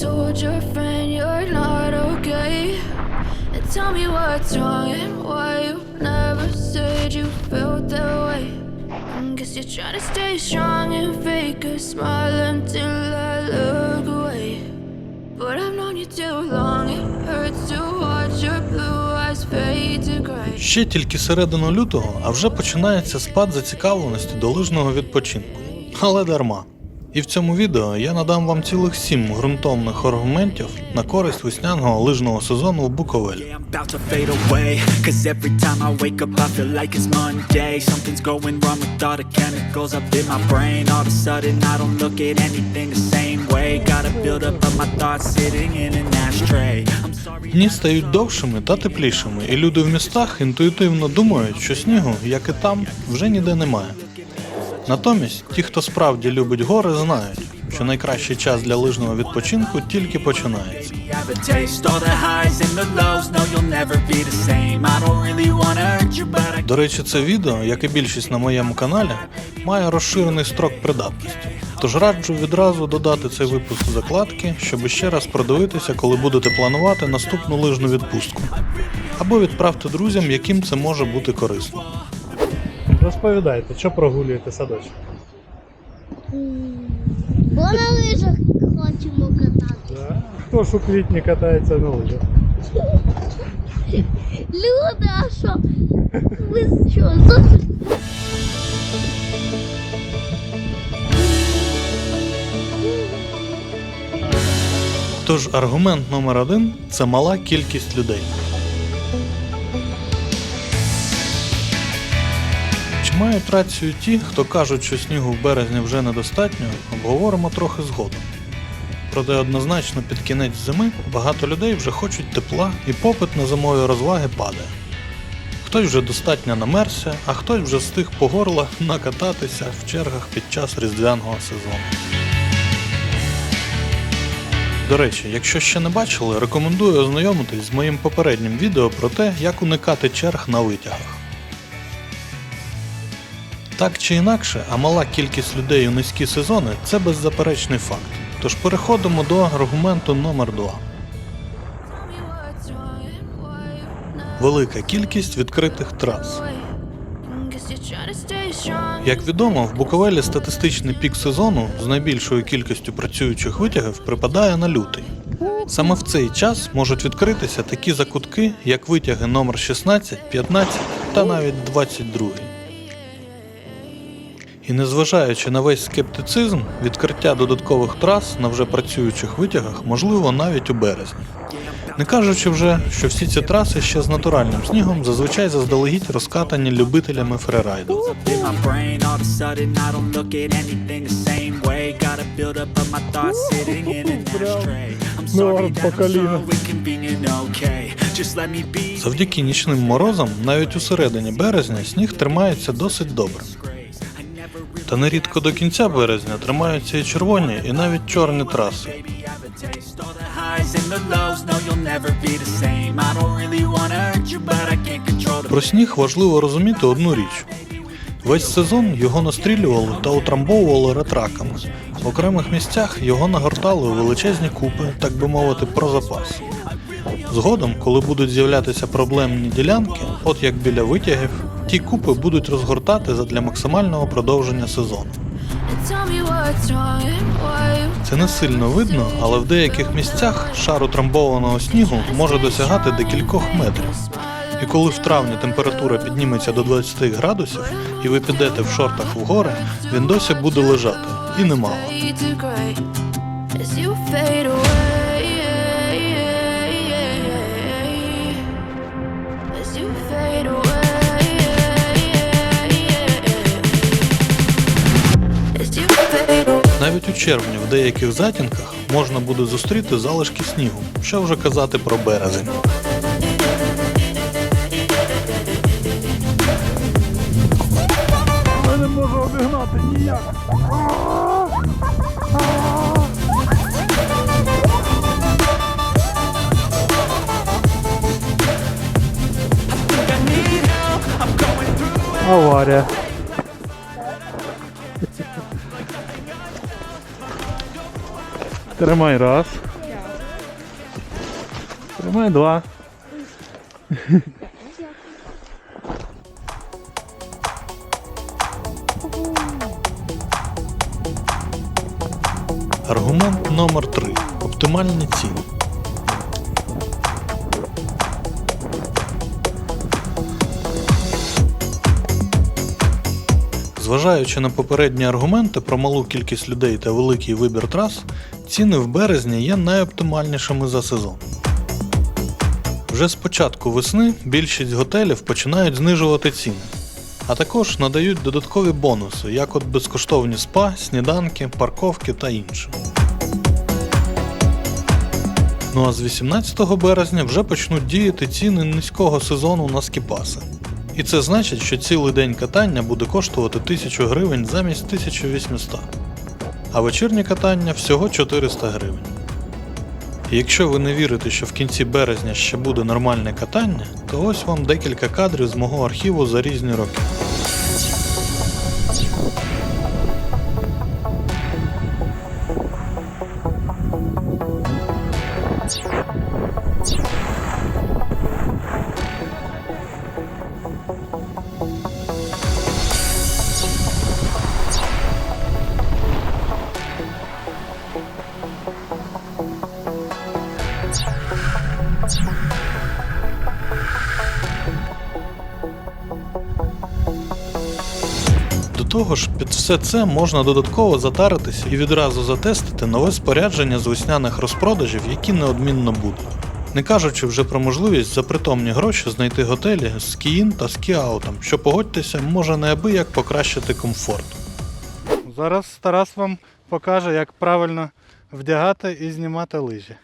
told your friend you're not okay? And tell me what's wrong and why you never said you felt that way. I guess you're trying to stay strong and fake a smile until I look away. But I've known you too long, it hurts to watch your blue eyes fade to gray. Ще тільки середину лютого, а вже починається спад зацікавленості до лижного відпочинку. Але дарма. І в цьому відео я надам вам цілих сім ґрунтовних аргументів на користь весняного лижного сезону в Буковелі. Дні стають довшими та теплішими, і люди в містах інтуїтивно думають, що снігу, як і там, вже ніде немає. Натомість, ті, хто справді любить гори, знають, що найкращий час для лижного відпочинку тільки починається. До речі, це відео, як і більшість на моєму каналі, має розширений строк придатності. Тож раджу відразу додати цей випуск закладки, щоб ще раз продивитися, коли будете планувати наступну лижну відпустку. Або відправте друзям, яким це може бути корисно. Розповідайте, що прогулюєте садочок? Бо на лижах хочемо катати. Да. Хто ж у квітні катається на лижах? Люди, а що? Ви що? Тож аргумент номер один це мала кількість людей. Мають рацію ті, хто кажуть, що снігу в березні вже недостатньо, обговоримо трохи згодом. Проте однозначно під кінець зими багато людей вже хочуть тепла і попит на зимові розваги падає. Хтось вже достатньо намерся, а хтось вже встиг по горло накататися в чергах під час різдвяного сезону. До речі, якщо ще не бачили, рекомендую ознайомитись з моїм попереднім відео про те, як уникати черг на витягах. Так чи інакше, а мала кількість людей у низькі сезони це беззаперечний факт. Тож переходимо до аргументу номер 2 Tell me what's wrong and why you never Велика кількість відкритих трас. Як відомо, в Буковелі статистичний пік сезону з найбільшою кількістю працюючих витягів припадає на лютий. Саме в цей час можуть відкритися такі закутки, як витяги номер 16, 15 та навіть 22. І незважаючи на весь скептицизм, відкриття додаткових трас на вже працюючих витягах можливо навіть у березні. Не кажучи вже, що всі ці траси ще з натуральним снігом зазвичай заздалегідь розкатані любителями фрирайду. me be. Завдяки нічним морозам, навіть у середині березня сніг тримається досить добре. Та нерідко до кінця березня тримаються і червоні, і навіть чорні траси. Про сніг важливо розуміти одну річ. Весь сезон його настрілювали та утрамбовували ретраками. В окремих місцях його нагортали у величезні купи, так би мовити, про запас. Згодом, коли будуть з'являтися проблемні ділянки, от як біля витягів, ті купи будуть розгортати задля максимального продовження сезону. Це не сильно видно, але в деяких місцях шар утрамбованого снігу може досягати декількох метрів. І коли в травні температура підніметься до 20 градусів, і ви підете в шортах в гори, він досі буде лежати. І немало. Навіть у червні в деяких затінках можна буде зустріти залишки снігу. Що вже казати про березень. Я не можу обігнати ніяк. Аварія. Тримай раз. Тримай два. Аргумент номер 3 Оптимальні ціни. Зважаючи на попередні аргументи про малу кількість людей та великий вибір трас, ціни в березні є найоптимальнішими за сезон. Вже з початку весни більшість готелів починають знижувати ціни, а також надають додаткові бонуси, як от безкоштовні спа, сніданки, парковки та інше. Ну а з 18 березня вже почнуть діяти ціни низького сезону на скіпаси. І це значить, що цілий день катання буде коштувати 1000 гривень замість 1800, а вечірнє катання всього 400 гривень. І якщо ви не вірите, що в кінці березня ще буде нормальне катання, то ось вам декілька кадрів з мого архіву за різні роки. Того ж, під все це можна додатково затаритися і відразу затестити нове спорядження з весняних розпродажів, які неодмінно будуть. Не кажучи вже про можливість за притомні гроші знайти готелі з скіїн та скіаутом, що погодьтеся, може неабияк покращити комфорт. Зараз Тарас вам покаже, як правильно вдягати і знімати лижі.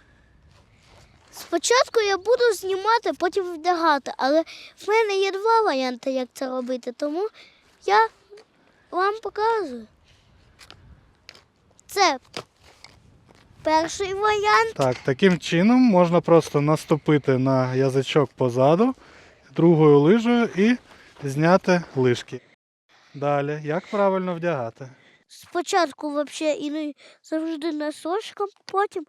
Спочатку я буду знімати, потім вдягати, але в мене є два варіанти, як це робити, тому я вам показую. Це перший варіант. Так, таким чином можна просто наступити на язичок позаду другою лижею і зняти лижки. Далі, як правильно вдягати? Спочатку взагалі і не завжди носочком, потім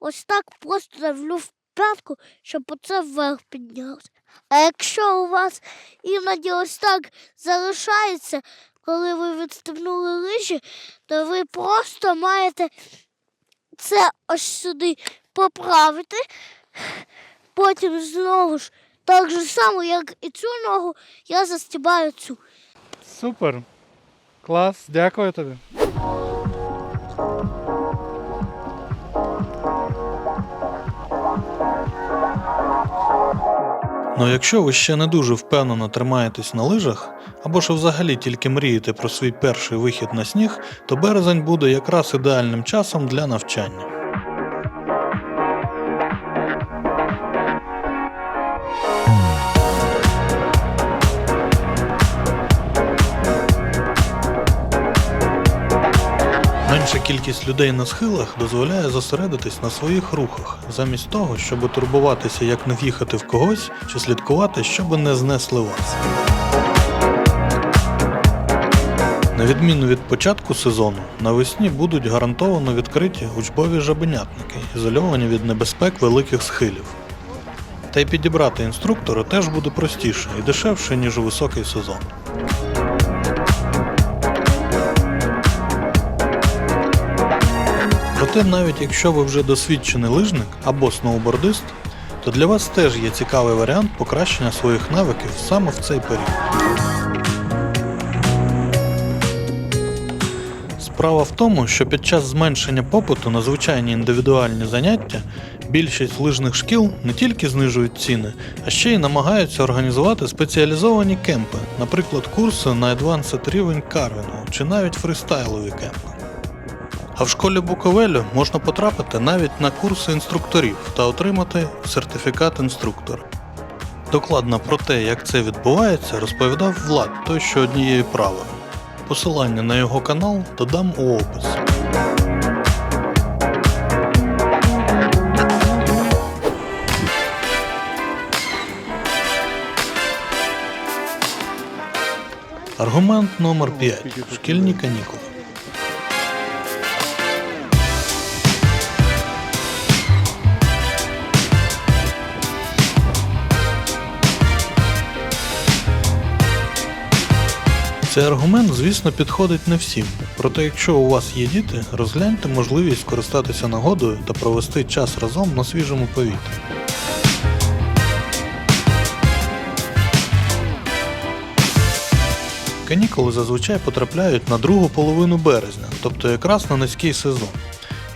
ось так просто давлю в п'ятку, щоб оце вверх піднялося. А якщо у вас іноді ось так залишається, коли ви відстебнули лижі, то ви просто маєте це ось сюди поправити, потім знову ж так же само, як і цю ногу, я застібаю цю. Супер. Клас, дякую тобі. Ну якщо ви ще не дуже впевнено тримаєтесь на лижах, або ж взагалі тільки мрієте про свій перший вихід на сніг, то березень буде якраз ідеальним часом для навчання. Кількість людей на схилах дозволяє зосередитись на своїх рухах, замість того, щоб турбуватися, як не в'їхати в когось, чи слідкувати, щоб не знесли вас. На відміну від початку сезону, навесні будуть гарантовано відкриті учбові жабенятники, ізольовані від небезпек великих схилів. Та й підібрати інструктора теж буде простіше і дешевше, ніж у високий сезон. Проте, навіть якщо ви вже досвідчений лижник або сноубордист, то для вас теж є цікавий варіант покращення своїх навиків саме в цей період. Справа в тому, що під час зменшення попиту на звичайні індивідуальні заняття більшість лижних шкіл не тільки знижують ціни, а ще й намагаються організувати спеціалізовані кемпи, наприклад, курси на Advanced рівень карвінгу чи навіть фристайлові кемпи. А в школі Буковелю можна потрапити навіть на курси інструкторів та отримати сертифікат інструктора. Докладно про те, як це відбувається, розповідав Влад, той що однією правою. Посилання на його канал додам у опис. Аргумент номер 5 Шкільні канікули. Цей аргумент, звісно, підходить не всім. Проте, якщо у вас є діти, розгляньте можливість скористатися нагодою та провести час разом на свіжому повітрі. Канікули зазвичай потрапляють на другу половину березня, тобто якраз на низький сезон.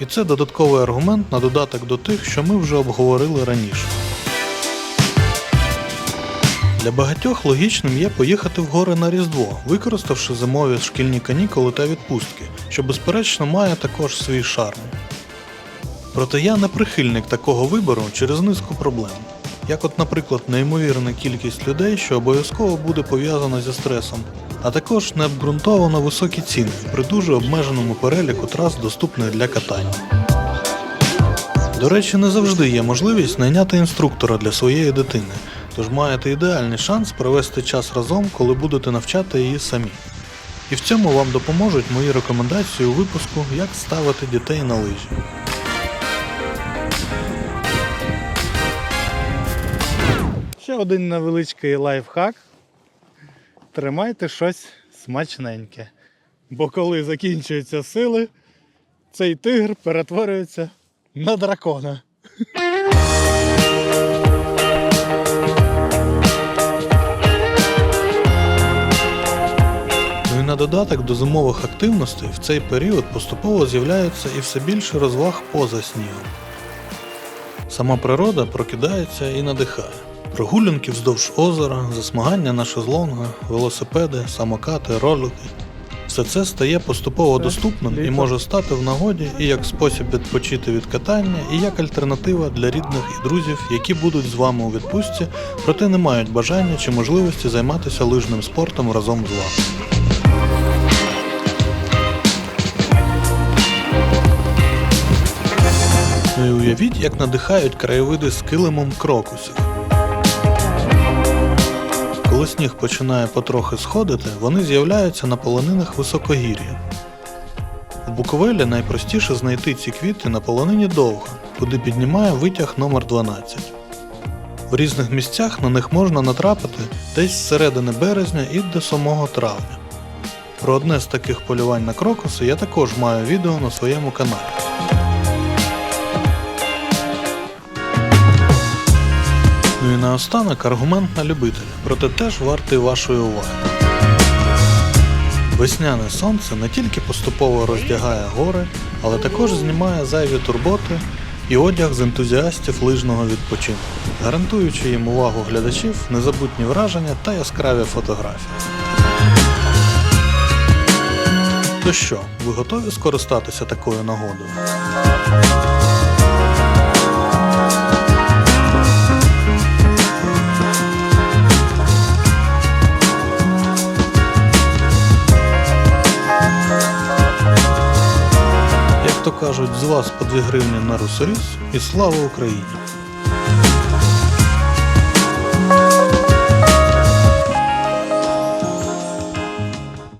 І це додатковий аргумент на додаток до тих, що ми вже обговорили раніше. Для багатьох логічним є поїхати в гори на Різдво, використавши зимові шкільні канікули та відпустки, що безперечно має також свій шарм. Проте я не прихильник такого вибору через низку проблем. Як от, наприклад, неймовірна кількість людей, що обов'язково буде пов'язана зі стресом, а також необґрунтовано високі ціни при дуже обмеженому переліку трас, доступних для катання. До речі, не завжди є можливість найняти інструктора для своєї дитини, тож маєте ідеальний шанс провести час разом, коли будете навчати її самі. І в цьому вам допоможуть мої рекомендації у випуску Як ставити дітей на лижі. Ще один невеличкий лайфхак. Тримайте щось смачненьке. Бо коли закінчуються сили, цей тигр перетворюється на дракона. На додаток до зимових активностей в цей період поступово з'являється і все більше розваг поза снігом. Сама природа прокидається і надихає. Прогулянки вздовж озера, засмагання на шезлонгах, велосипеди, самокати, ролики. Все це стає поступово доступним і може стати в нагоді і як спосіб відпочити від катання, і як альтернатива для рідних і друзів, які будуть з вами у відпустці, проте не мають бажання чи можливості займатися лижним спортом разом з вами. І уявіть, як надихають краєвиди з килимом крокусів. Коли сніг починає потрохи сходити, вони з'являються на полонинах високогір'я. В Буковелі найпростіше знайти ці квіти на полонині довга, куди піднімає витяг номер 12 В різних місцях на них можна натрапити десь з середини березня і до самого травня. Про одне з таких полювань на крокуси я також маю відео на своєму каналі. Наостанок аргумент на любителя, проте теж вартий вашої уваги. Весняне сонце не тільки поступово роздягає гори, але також знімає зайві турботи і одяг з ентузіастів лижного відпочинку, гарантуючи їм увагу глядачів, незабутні враження та яскраві фотографії. То що, ви готові скористатися такою нагодою? З вас по 2 гривні на русоріс і слава Україні!